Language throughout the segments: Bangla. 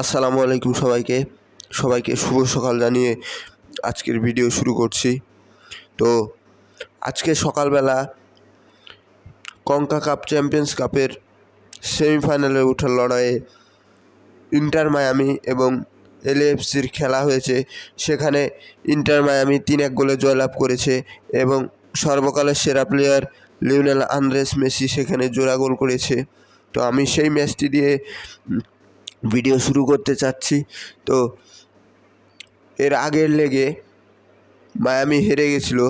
আসসালামু আলাইকুম সবাইকে। সবাইকে শুভ সকাল জানিয়ে আজকের ভিডিও শুরু করছি। তো আজকে সকালবেলা কঙ্কা কাপ চ্যাম্পিয়ন্স কাপের সেমিফাইনালে ওঠার লড়াইয়ে ইন্টার মায়ামি এবং এলএফসির খেলা হয়েছে। সেখানে ইন্টার মায়ামি তিন এক গোলে জয়লাভ করেছে এবং সর্বকালের সেরা প্লেয়ার লিওনেল আন্দ্রেস মেসি সেখানে জোড়া গোল করেছে। তো আমি সেই ম্যাচটি দিয়ে ভিডিও শুরু করতে চাচ্ছি। তো এর আগের লেগে মায়ামি হেরে গেছিল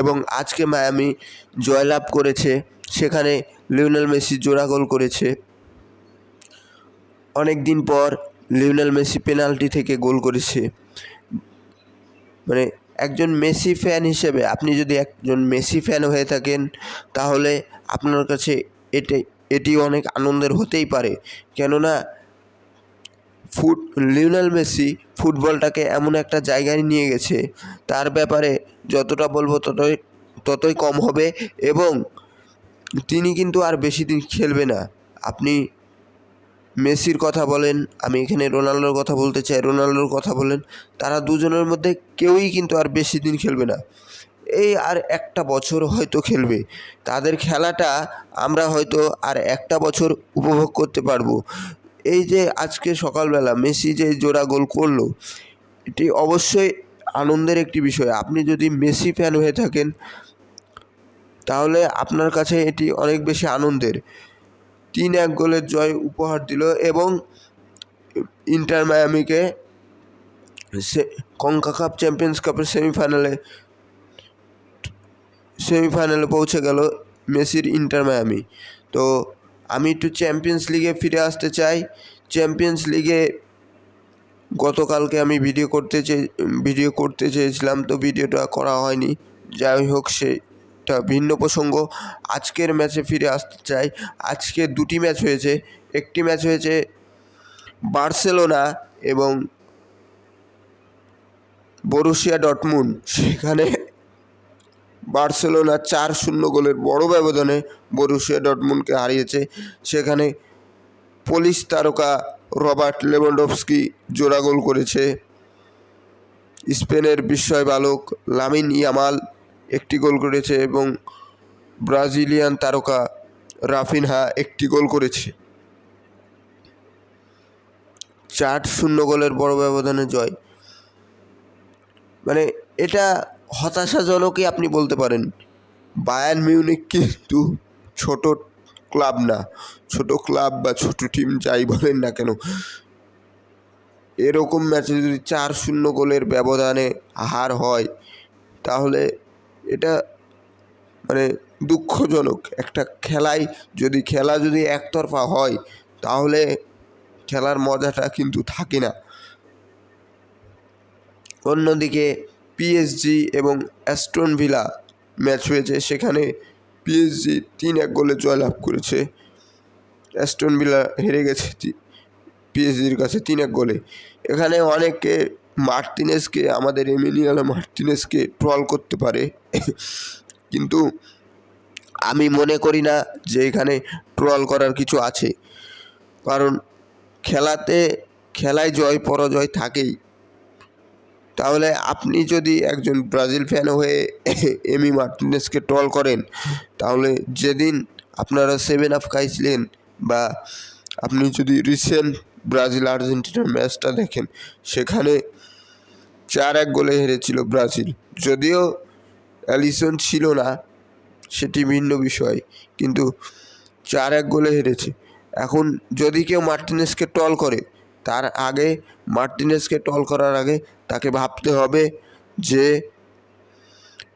এবং আজকে মায়ামি জয়লাভ করেছে। সেখানে লিওনেল মেসি জোড়া গোল করেছে। অনেক দিন পর লিওনেল মেসি পেনাল্টি থেকে গোল করেছে। মানে একজন মেসি ফ্যান হিসেবে আপনি যদি একজন মেসি ফ্যান হয়ে থাকেন, তাহলে আপনার কাছে এটাই এটি অনেক আনন্দের হতেই পারে। কেননা, ফুট, লিওনেল মেসি ফুটবলটাকে এমন একটা জায়গায় নিয়ে গেছে। তার ব্যাপারে যতটা বলব ততই ততই কম হবে এবং তিনি কিন্তু আর বেশি দিন খেলবে না। আপনি মেসির কথা বলেন, আমি এখানে রোনাল্ডোর কথা বলতে চাই রোনাল্ডোর কথা বলেন, তারা দুজনের মধ্যে কেউই কিন্তু আর বেশি দিন খেলবে না। এই আর একটা বছর হয়তো খেলবে। তাদের খেলাটা আমরা হয়তো আর একটা বছর উপভোগ করতে পারব। এই যে আজকে সকালবেলা মেসি যে জোড়া গোল করল, এটি অবশ্যই আনন্দের একটি বিষয়। আপনি যদি মেসি ফ্যান হয়ে থাকেন, তাহলে আপনার কাছে এটি অনেক বেশি আনন্দের। তিন এক গোলের জয় উপহার দিল এবং ইন্টার মায়ামিকে সে কঙ্কা কাপ চ্যাম্পিয়ন্স কাপের সেমিফাইনালে সেমিফাইনালে পৌঁছে গেল মেসির ইন্টার মায়ামি। তো আমি একটু চ্যাম্পিয়ন্স লিগে ফিরে আসতে চাই। চ্যাম্পিয়ন্স লিগে গতকালকে আমি ভিডিও করতে চেয়ে ভিডিও করতে চেয়েছিলাম, তো ভিডিওটা করা হয়নি। যাই হোক, সেটা ভিন্ন প্রসঙ্গ। আজকের ম্যাচে ফিরে আসতে চাই। আজকে দুটি ম্যাচ হয়েছে। একটি ম্যাচ হয়েছে বার্সেলোনা এবং বরুশিয়া ডটমুন সেখানে বার্সেলোনা চার শূন্য গোলের বড় ব্যবধানে বরুশিয়া ডটমুনকে হারিয়েছে। সেখানে পুলিশ তারকা রবার্ট লেভেন্ডোভস্কি জোড়া গোল করেছে। স্পেনের বিস্ময় বালক লামিন ইয়ামাল একটি গোল করেছে এবং ব্রাজিলিয়ান তারকা রাফিনহা একটি গোল করেছে। চার শূন্য গোলের বড় ব্যবধানে জয়। মানে এটা হতাশাজনকই আপনি বলতে পারেন। বায়ার্ন মিউনিক কিন্তু ছোট ক্লাব না। ছোট ক্লাব বা ছোট টিম যাই বলেন না কেন। এরকম ম্যাচে যদি চার শূন্য গোলের ব্যবধানে হার হয়, তাহলে এটা মানে দুঃখজনক। একটা খেলায় যদি, খেলা যদি একতরফা হয়, তাহলে খেলার মজাটা কিন্তু থাকে না। অন্যদিকে পিএসজি এবং অ্যাস্টন ভিলা ম্যাচ হয়েছে। সেখানে পিএসজি তিন এক গোলে জয়লাভ করেছে। অ্যাস্টন ভিলা হেরে গেছে পিএসজির কাছে তিন এক গোলে। এখানে অনেকে মার্টিনেসকে, আমাদের এমিনিয়ালা মার্টিনেসকে ট্রল করতে পারে। কিন্তু আমি মনে করি না যে এখানে ট্রল করার কিছু আছে। কারণ খেলাতে, খেলায় জয় পরাজয় থাকেই। তাহলে আপনি যদি একজন ব্রাজিল ফ্যান হয়ে এমি মার্টিনেসকে ট্রল করেন, তাহলে যেদিন আপনারা সেভেন আপ খাইছিলেন বা আপনি যদি রিসেন্ট ব্রাজিল আর্জেন্টিনার ম্যাচটা দেখেন, সেখানে চার এক গোলে হেরেছিল ব্রাজিল। যদিও অ্যালিসন ছিল না, সেটি ভিন্ন বিষয়, কিন্তু চার এক গোলে হেরেছে। এখন যদি কেউ মার্টিনেসকে টল করে তার আগে মার্টিনেসকে টল করার আগে তাকে ভাবতে হবে যে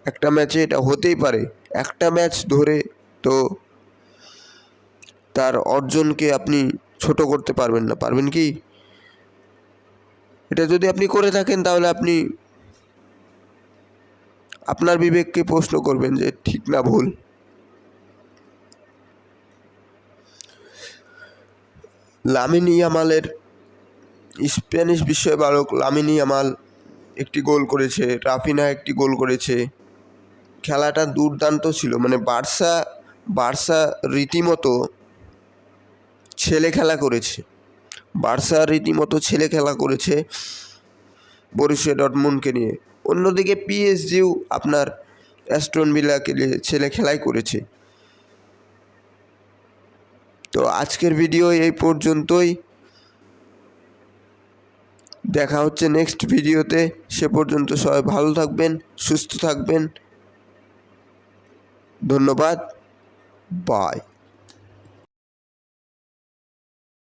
একটা ম্যাচে এটা হতেই পারে। একটা ম্যাচ ধরে তো তার অর্জনকে আপনি ছোট করতে পারবেন না। পারবেন কি? এটা যদি আপনি করে থাকেন তাহলে আপনি আপনার বিবেককে প্রশ্ন করবেন যে ঠিক না ভুল। লামিন ইয়ামালের স্প্যানিশ বিস্ময় বালক লামিন ইয়ামাল একটি গোল করেছে, রাফিনা একটি গোল করেছে। খেলাটা দুর্দান্ত ছিল মানে বার্সা বার্সা রীতিমতো ছেলে খেলা করেছে। বার্সা রীতিমতো ছেলে খেলা করেছে বরুশিয়া ডটমুন্ডকে নিয়ে। অন্যদিকে পিএসজিও আপনার অ্যাস্টন নিয়ে ছেলে খেলাই করেছে। তো আজকের ভিডিও এই পর্যন্তই। দেখা হচ্ছে নেক্সট ভিডিওতে। সে পর্যন্ত সবাই ভালো থাকবেন সুস্থ থাকবেন। ধন্যবাদ। বাই